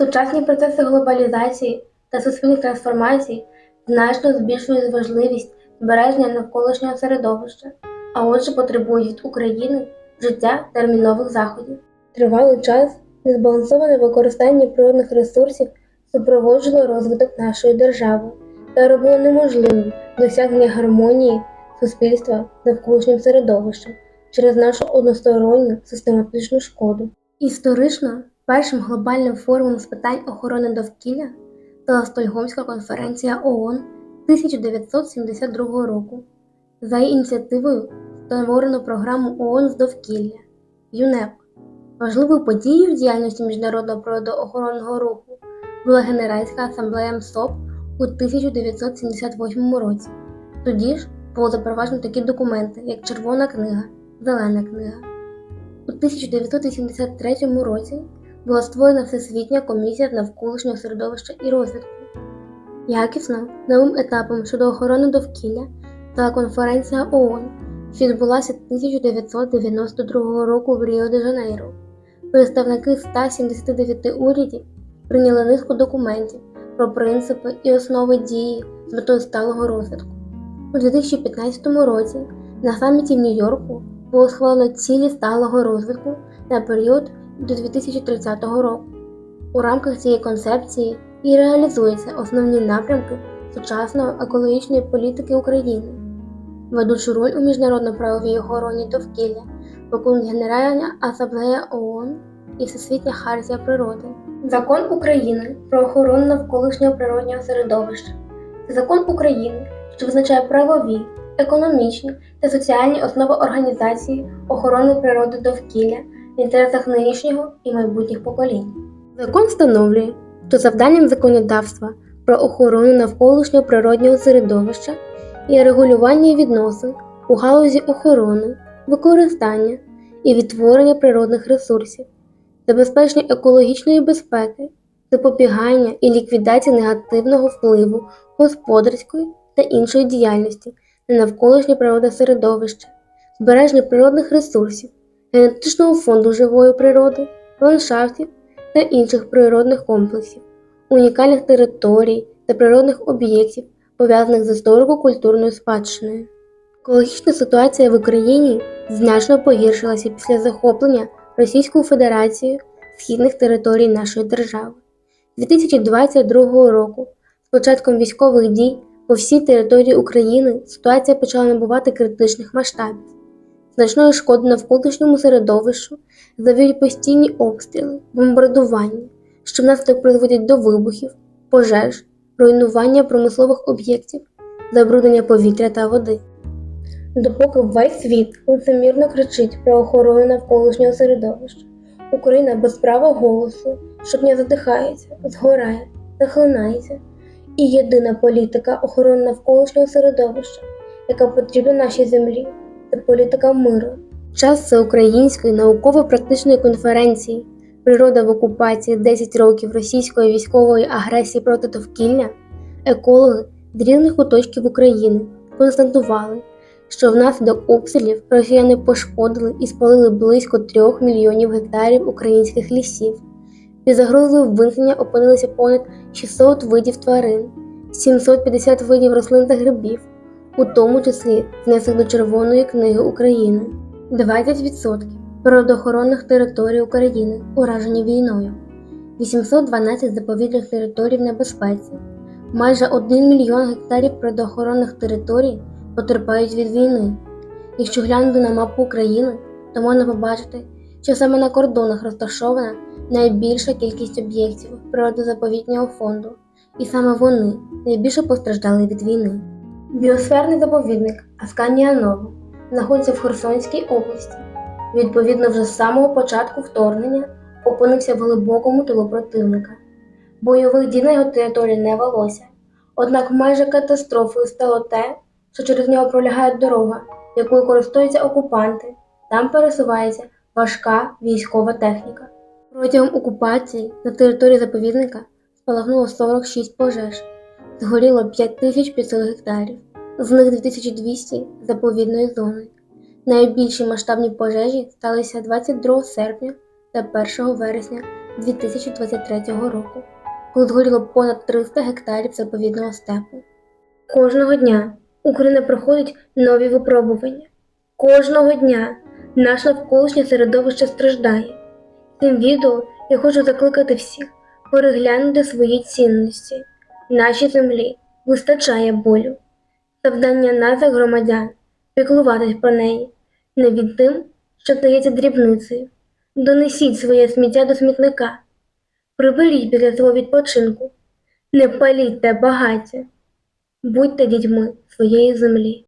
Сучасні процеси глобалізації та суспільних трансформацій значно збільшують важливість збереження навколишнього середовища, а отже потребують від України вжиття термінових заходів. Тривалий час незбалансоване використання природних ресурсів супроводжувало розвиток нашої держави та робило неможливим досягнення гармонії суспільства з навколишнім середовищем через нашу односторонню систематичну шкоду. Історично першим глобальним форумом з питань охорони довкілля стала Стокгольмська конференція ООН 1972 року. За її ініціативою створено програму ООН з довкілля ЮНЕП. Важливою подією в діяльності міжнародного природоохоронного руху була Генеральська асамблея МСОП у 1978 році. Тоді ж було запроваджено такі документи, як Червона книга, Зелена книга. У 1983 році була створена Всесвітня комісія з навколишнього середовища і розвитку. Якісно новим етапом щодо охорони довкілля стала конференція ООН, що відбулася 1992 року в Ріо-де-Жанейро. Представники 179 урядів прийняли низку документів про принципи і основи дії з метою сталого розвитку. У 2015 році на саміті в Нью-Йорку було схвалено цілі сталого розвитку на період до 2030 року. У рамках цієї концепції і реалізуються основні напрямки сучасної екологічної політики України. Ведучу роль у міжнародно-правовій охороні довкілля виконує Генеральна асамблея ООН і Всесвітня хартія природи. Закон України про охорону навколишнього природнього середовища закон України, що визначає правові, економічні та соціальні основи організації охорони природи довкілля інтересах нинішнього і майбутніх поколінь. Закон встановлює, що завданням законодавства про охорону навколишнього природнього середовища є регулювання відносин у галузі охорони, використання і відтворення природних ресурсів, забезпечення екологічної безпеки, запобігання і ліквідація негативного впливу господарської та іншої діяльності на навколишнє природне середовище, збереження природних ресурсів, генетичного фонду живої природи, ландшафтів та інших природних комплексів, унікальних територій та природних об'єктів, пов'язаних з історико-культурною спадщиною. Екологічна ситуація в Україні значно погіршилася після захоплення Російською Федерацією східних територій нашої держави. З 2022 року, з початком військових дій по всій території України, ситуація почала набувати критичних масштабів. Значної шкоди навколишньому середовищу завдають постійні обстріли, бомбардування, що внаслідок призводять до вибухів, пожеж, руйнування промислових об'єктів, забруднення повітря та води. Допоки весь світ лицемірно кричить про охорону навколишнього середовища, Україна без права голосу щодня задихається, згорає, захлинається. І єдина політика охорони навколишнього середовища, яка потрібна нашій землі, це політика миру. Час всеукраїнської науково-практичної конференції Природа в окупації 10 років російської військової агресії проти довкілля екологи з різних куточків України констатували, що внаслідок обстрілів росіяни пошкодили і спалили близько 3 мільйонів гектарів українських лісів. Під загрозою виникнення опинилися понад 600 видів тварин, 750 видів рослин та грибів, у тому числі внесених до Червоної книги України. 20% природоохоронних територій України уражені війною, 812 заповідних територій в небезпеці, майже 1 мільйон гектарів природоохоронних територій потерпають від війни. Якщо глянути на мапу України, то можна побачити, що саме на кордонах розташована найбільша кількість об'єктів природозаповітнього фонду, і саме вони найбільше постраждали від війни. Біосферний заповідник Асканія Нова знаходиться в Херсонській області. Відповідно, вже з самого початку вторгнення опинився в глибокому тилу противника. Бойових дій на його території не велося. Однак майже катастрофою стало те, що через нього пролягає дорога, якою користуються окупанти. Там пересувається важка військова техніка. Протягом окупації на території заповідника спалахнуло 46 пожеж, згоріло 5500 гектарів, з них 2200 заповідної зони. Найбільші масштабні пожежі сталися 22 серпня та 1 вересня 2023 року, коли згоріло понад 300 гектарів заповідного степу. Кожного дня Україна проходить нові випробування. Кожного дня наше навколишнє середовище страждає. Цим відео я хочу закликати всіх переглянути свої цінності. Нашій землі вистачає болю. Завдання нас, як громадян, піклуватись про неї, не від тим, що здається дрібницею. Донесіть своє сміття до смітника, приберіть біля свого відпочинку, не паліть те багаття, будьте дітьми своєї землі.